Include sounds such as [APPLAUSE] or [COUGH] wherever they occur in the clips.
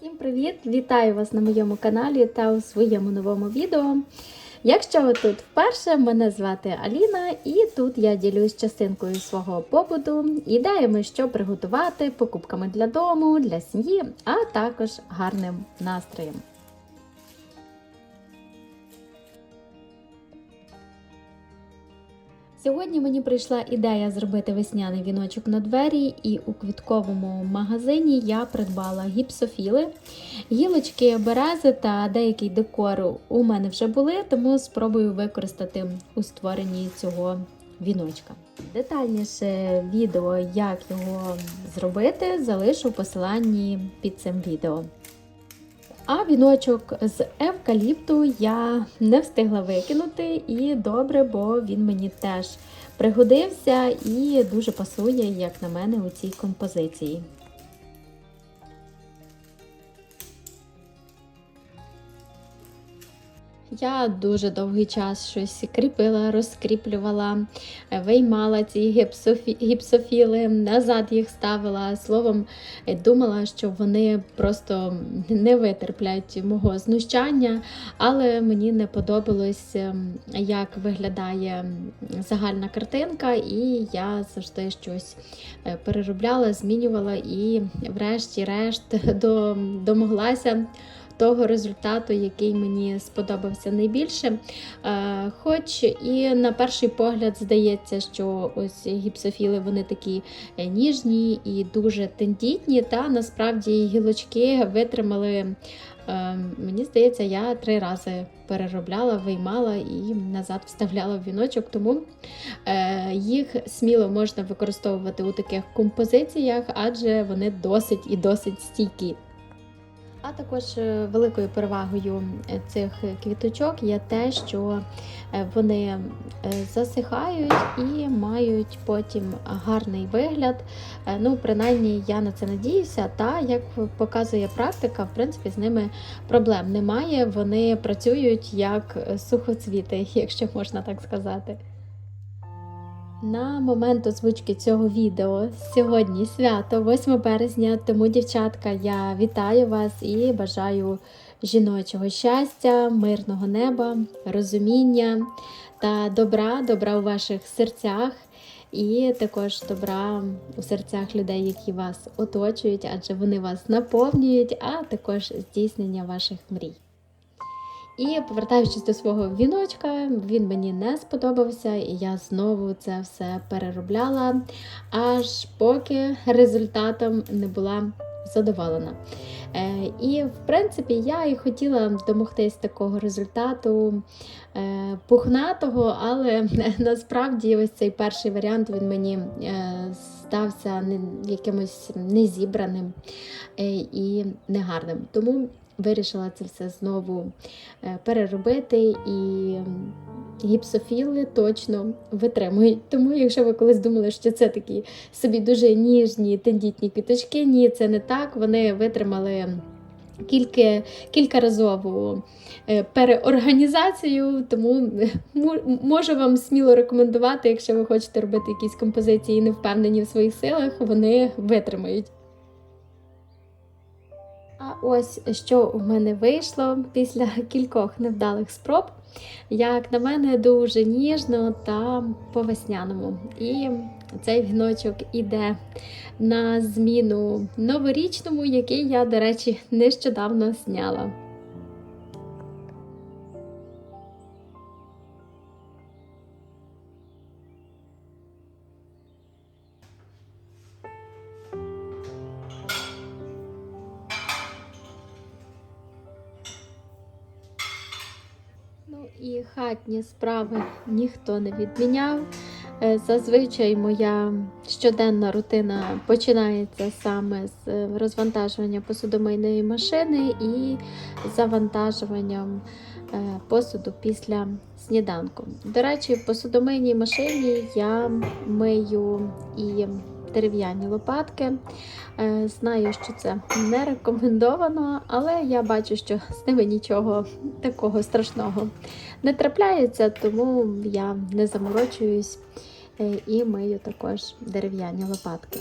Всім привіт! Вітаю вас на моєму каналі та у своєму новому відео. Якщо ви тут вперше, мене звати Аліна, і тут я ділюсь частинкою свого побуту, ідеями, що приготувати, покупками для дому, для сім'ї, а також гарним настроєм. Сьогодні мені прийшла ідея зробити весняний віночок на двері, і у квітковому магазині я придбала гіпсофіли. Гілочки берези та деякий декор у мене вже були, тому спробую використати у створенні цього віночка. Детальніше відео, як його зробити, залишу посиланні під цим відео. А віночок з евкаліпту я не встигла викинути, і добре, бо він мені теж пригодився і дуже пасує, як на мене, у цій композиції. Я дуже довгий час щось кріпила, розкріплювала, виймала ці гіпсофі... гіпсофіли, назад їх ставила. Словом, думала, що вони просто не витерплять мого знущання, але мені не подобалось, як виглядає загальна картинка, і я завжди щось переробляла, змінювала і, врешті-решт, [LAUGHS] домоглася того результату, який мені сподобався найбільше. Е, хоч і на перший погляд здається, що ось гіпсофіли вони такі е, ніжні і дуже тендітні, та насправді гілочки витримали. Е, мені здається, я три рази переробляла, виймала і назад вставляла в віночок, тому їх сміло можна використовувати у таких композиціях, адже вони досить і досить стійкі. А також е, великою перевагою е, цих квіточок є те, що е, вони засихають і мають потім гарний вигляд. Ну, принаймні, я на це надіюся. Та як показує практика, в принципі, з ними проблем немає. Вони працюють як сухоцвіти, [LAUGHS] якщо можна так сказати. На момент озвучки цього відео сьогодні свято, 8 березня, тому, дівчатка, я вітаю вас і бажаю жіночого щастя, мирного неба, розуміння та добра, добра у ваших серцях, і також добра у серцях людей, які вас оточують, адже вони вас наповнюють, а також здійснення ваших мрій. І повертаючись до свого віночка, він мені не сподобався, і я знову це все переробляла, аж поки результатом не була задоволена. Е, і, в принципі, я і хотіла домогтись такого результату е, пухнатого, але [LAUGHS] насправді ось цей перший варіант він мені е, стався якимось незібраним і негарним. Тому вирішила це все знову е, переробити, і гіпсофіли точно витримують. Тому, якщо ви колись думали, що це такі собі дуже ніжні, тендітні квіточки, ні, це не так. Вони витримали кілька, кількаразову е, переорганізацію, тому можу вам сміло рекомендувати, якщо ви хочете робити якісь композиції і не впевнені в своїх силах, вони витримають. Ось що у мене вийшло після кількох невдалих спроб. Як на мене, дуже ніжно та по-весняному. І цей віночок іде на зміну новорічному, який я, до речі, нещодавно зняла. Хатні справи ніхто не відміняв. Е, зазвичай моя щоденна рутина починається саме з е, розвантажування посудомийної машини і завантажуванням е, посуду після сніданку. До речі, в посудомийній машині я мию і дерев'яні лопатки. Е, знаю, що це не рекомендовано, але я бачу, що з ними нічого такого страшного не трапляється, тому я не заморочуюсь е, і мию також дерев'яні лопатки.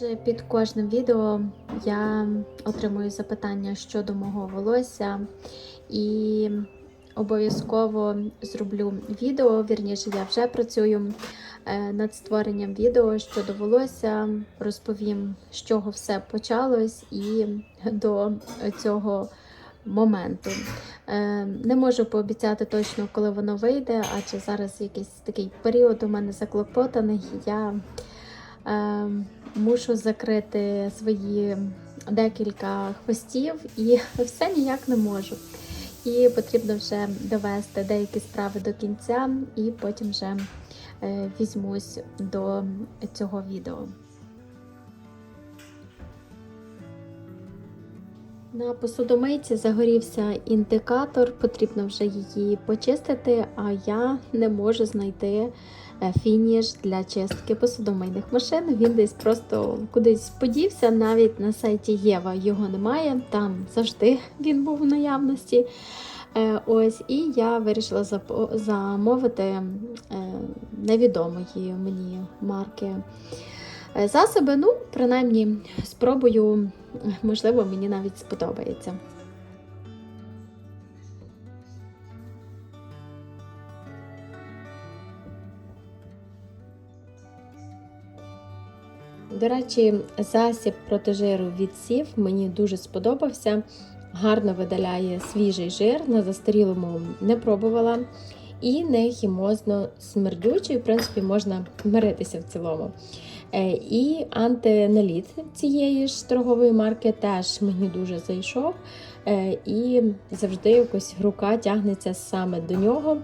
Майже під кожним відео я отримую запитання щодо мого волосся, і обов'язково зроблю відео. Вірніше, я вже працюю е, над створенням відео щодо волосся. Розповім, з чого все почалось і до цього моменту. Е, Не можу пообіцяти точно, коли воно вийде, адже зараз якийсь такий період у мене заклопотаний. Я е, мушу закрити свої декілька хвостів і [LAUGHS] все ніяк не можу. І потрібно вже довести деякі справи до кінця, і потім вже е, візьмусь до цього відео. На посудомийці загорівся індикатор, потрібно вже її почистити, а я не можу знайти фініш для чистки посудомийних машин. Він десь просто кудись подівся, навіть на сайті Єва його немає, там завжди він був в наявності. Е, Ось, і я вирішила замовити е, невідомої мені марки е, засоби. Ну, принаймні, спробую, можливо, мені навіть сподобається. До речі, засіб проти жиру від сів мені дуже сподобався. Гарно видаляє свіжий жир, на застарілому не пробувала. І не хімозно смердючий, в принципі, можна миритися в цілому. Е, І антиналіт цієї ж торгової марки теж мені дуже зайшов. Е, І завжди якось рука тягнеться саме до нього.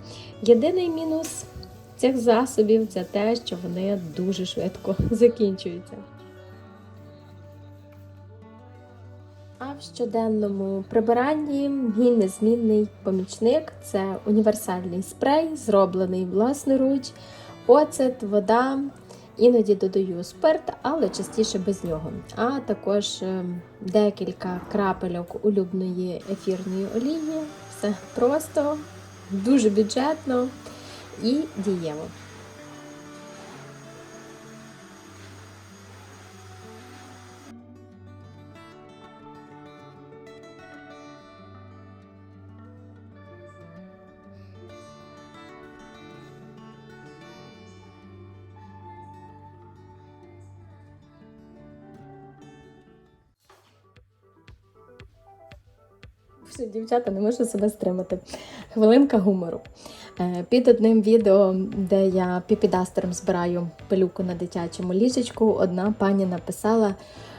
Єдиний мінус цих засобів це те, що вони дуже швидко [LAUGHS] закінчуються. А в щоденному прибиранні мій незмінний помічник це універсальний спрей, зроблений власноруч, оцет, вода. Іноді додаю спирт, але частіше без нього. А також е, декілька крапельок улюбної ефірної олії. Все просто, дуже бюджетно і дієво. Всі дівчата не можу себе стримати. Хвилинка гумору. Е, Під одним відео, де я піпідастером збираю пилюку на дитячому ліжечку, одна пані написала,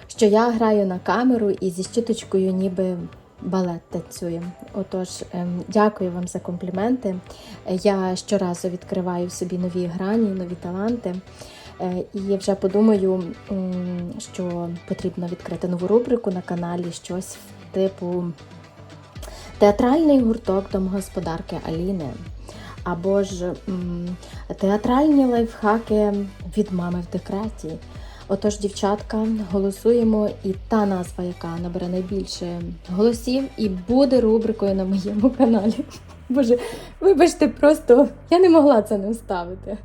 що я граю на камеру і зі щіточкою ніби балет танцює. Отож, ем, дякую вам за компліменти. Я щоразу відкриваю собі нові грані, нові таланти. Е, І вже подумаю, що потрібно відкрити нову рубрику на каналі, щось типу театральний гурток домогосподарки Аліни. Або ж театральні лайфхаки від мами в декреті. Отож, дівчатка, голосуємо, і та назва, яка набере найбільше голосів, і буде рубрикою на моєму каналі. Боже, вибачте, просто я не могла це не вставити.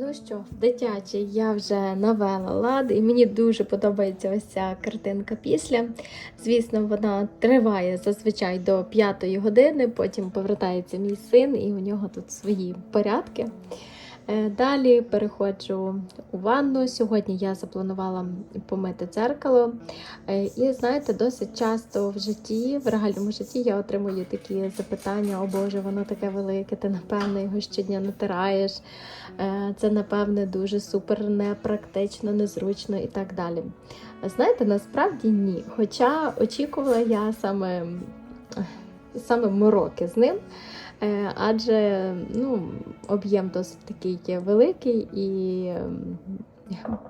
Ну що, дитячі, я вже навела лад, і мені дуже подобається ось ця картинка після. Звісно, вона триває зазвичай до п'ятої години, потім повертається мій син, і у нього тут свої порядки. Е, Далі переходжу у ванну. Сьогодні я запланувала помити дзеркало. Е, І знаєте, досить часто в житті, в реальному житті, я отримую такі запитання: о Боже, воно таке велике, ти напевно його щодня натираєш. Е, Це, напевне, дуже супер непрактично, незручно і так далі. Знаєте, насправді ні. Хоча очікувала я саме, саме мороки з ним. Е, Адже ну, об'єм досить такий великий і ем,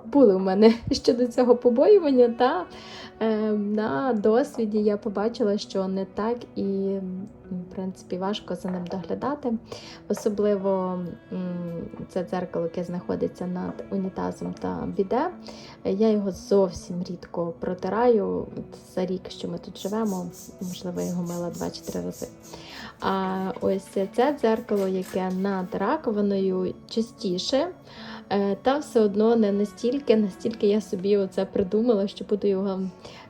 були у мене [LAUGHS] щодо цього побоювання, та е, на досвіді я побачила, що не так і, в принципі, важко за ним доглядати. Особливо це дзеркало, яке знаходиться над унітазом та біде. Я його зовсім рідко протираю. За рік, що ми тут живемо, можливо, я його мила 2 чи 3 рази. А ось це дзеркало, яке над раковиною частіше. Е, Та все одно не настільки, настільки я собі оце придумала, що буду його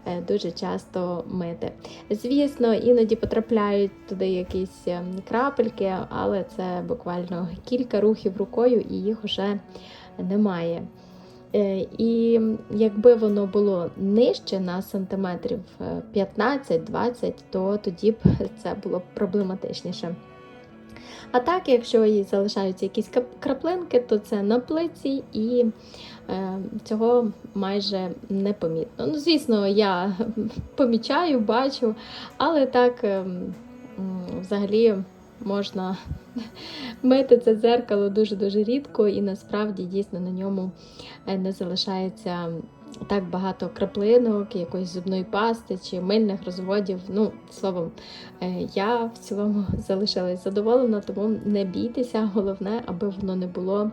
е, дуже часто мити. Звісно, іноді потрапляють туди якісь е, крапельки, але це буквально кілька рухів рукою і їх вже немає. І якби воно було нижче на сантиметрів е, 15-20, то тоді б це було б проблематичніше. А так, якщо і залишаються якісь краплинки, то це на плиці і е, цього майже не помітно. Ну, звісно, я [LAUGHS] помічаю, бачу, але так е, взагалі можна [LAUGHS] мити це дзеркало дуже-дуже рідко, і насправді дійсно на ньому е, не залишається так багато краплинок, якоїсь зубної пасти чи мильних розводів. Ну, словом, е, я в цілому [LAUGHS] залишилась задоволена, тому не бійтеся. Головне, аби воно не було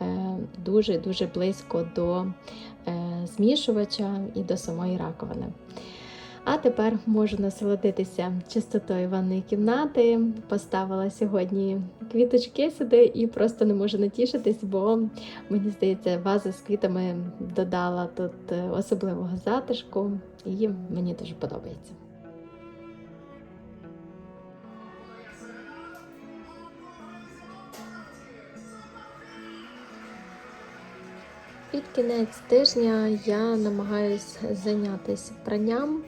е, дуже-дуже близько до е, змішувача і до самої раковини. А тепер можу насолодитися чистотою ванної кімнати. Поставила сьогодні квіточки сюди і просто не можу натішитись, бо мені здається, ваза з квітами додала тут е, особливого затишку, і мені дуже подобається. Під кінець тижня я намагаюся зайнятися пранням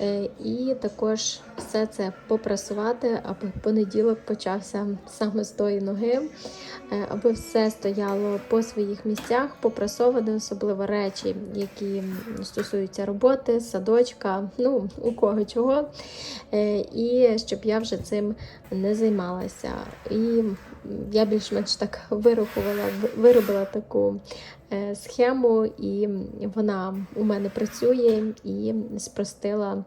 е, і також все це попрасувати, аби понеділок почався саме з тої ноги, е, аби все стояло по своїх місцях, попрасоване, особливо речі, які стосуються роботи, садочка, ну у кого чого. Е, І щоб я вже цим не займалася. І я більш-менш так вирахувала, виробила таку схему, і вона у мене працює і спростила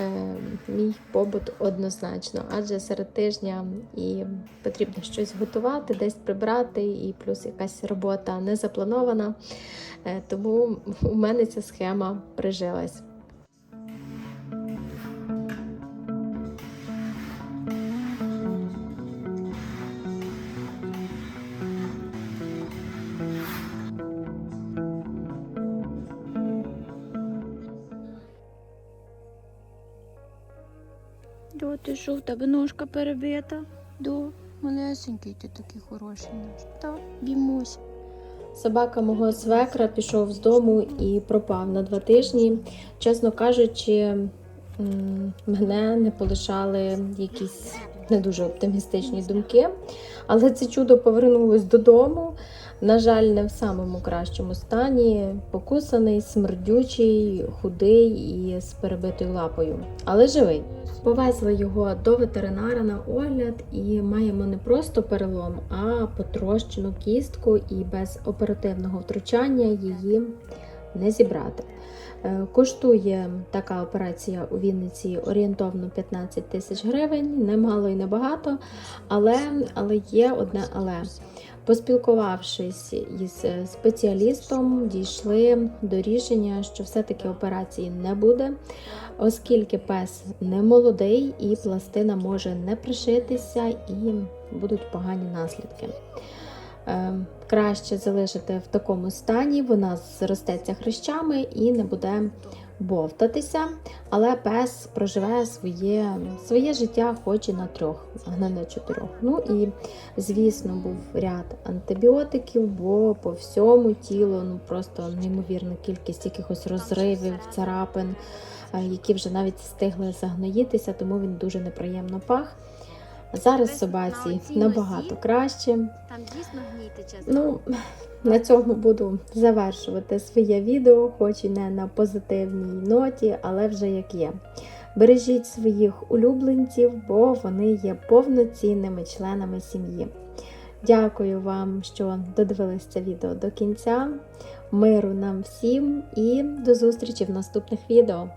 е, мій побут однозначно. Адже серед тижня і потрібно щось готувати, десь прибрати, і плюс якась робота не запланована. Е, Тому у мене ця схема прижилась. Що, в тебе ножка перебита? До, малесенький ти такий хороший наш. Та бімусь. Собака мого свекра пішов з дому і пропав на два тижні. Чесно кажучи, мене не полишали якісь не дуже оптимістичні думки. Але це чудо повернулось додому. На жаль, не в самому кращому стані, покусаний, смердючий, худий і з перебитою лапою, але живий. Повезли його до ветеринара на огляд і маємо не просто перелом, а потрощену кістку, і без оперативного втручання її не зібрати. Е, Коштує така операція у Вінниці орієнтовно 15 тисяч гривень, не мало і не багато, але, але є одне але. Поспілкувавшись із спеціалістом, дійшли до рішення, що все-таки операції не буде, оскільки пес не молодий і пластина може не пришитися і будуть погані наслідки. Е, Краще залишити в такому стані, вона зростеться хрящами і не буде бовтатися, але пес проживе своє, своє життя хоч і на трьох, а не на чотирьох. Ну і, звісно, був ряд антибіотиків, бо по всьому тілу ну просто неймовірна кількість якихось розривів, царапин, е, які вже навіть встигли загноїтися, тому він дуже неприємно пах. Зараз собаці набагато краще. Там дійсно гніти чесно. Ну, на цьому буду завершувати своє відео, хоч і не на позитивній ноті, але вже як є. Бережіть своїх улюбленців, бо вони є повноцінними членами сім'ї. Дякую вам, що додивились це відео до кінця. Миру нам всім і до зустрічі в наступних відео.